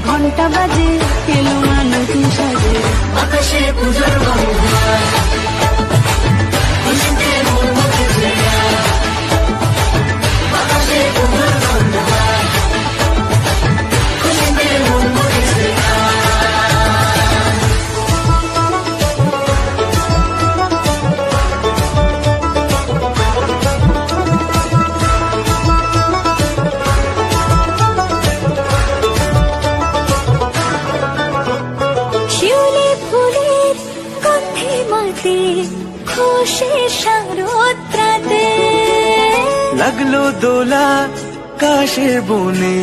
ঘণ্টা বাজে নতুন সাজে আকাশে পুজোর বন্ধন মাতে খুশি শারদ্রাতে লাগল দোলা কাশের বনে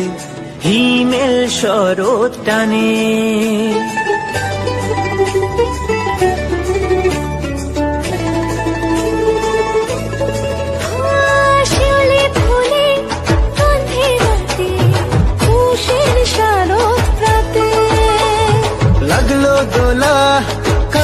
হিমেল শরৎ টানে। লাগল দোলা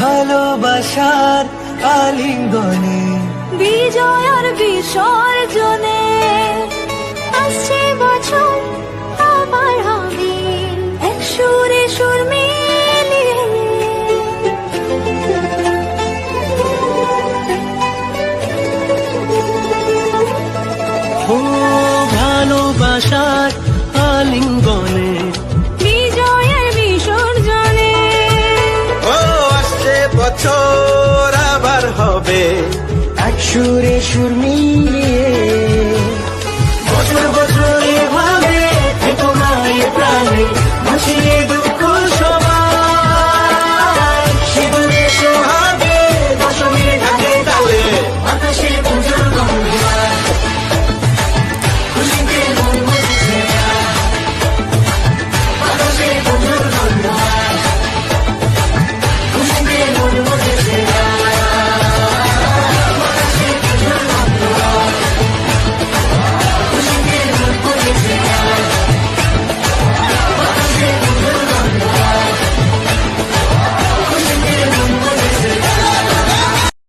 ভালোবাসার আলিঙ্গনে। বিজয় আর বিসর্জনে আসছে বছর আবার হবে। এক সুরে সুর মিলিয়ে। ভালোবাসার আলিঙ্গনে সুরে সুর মিলিয়ে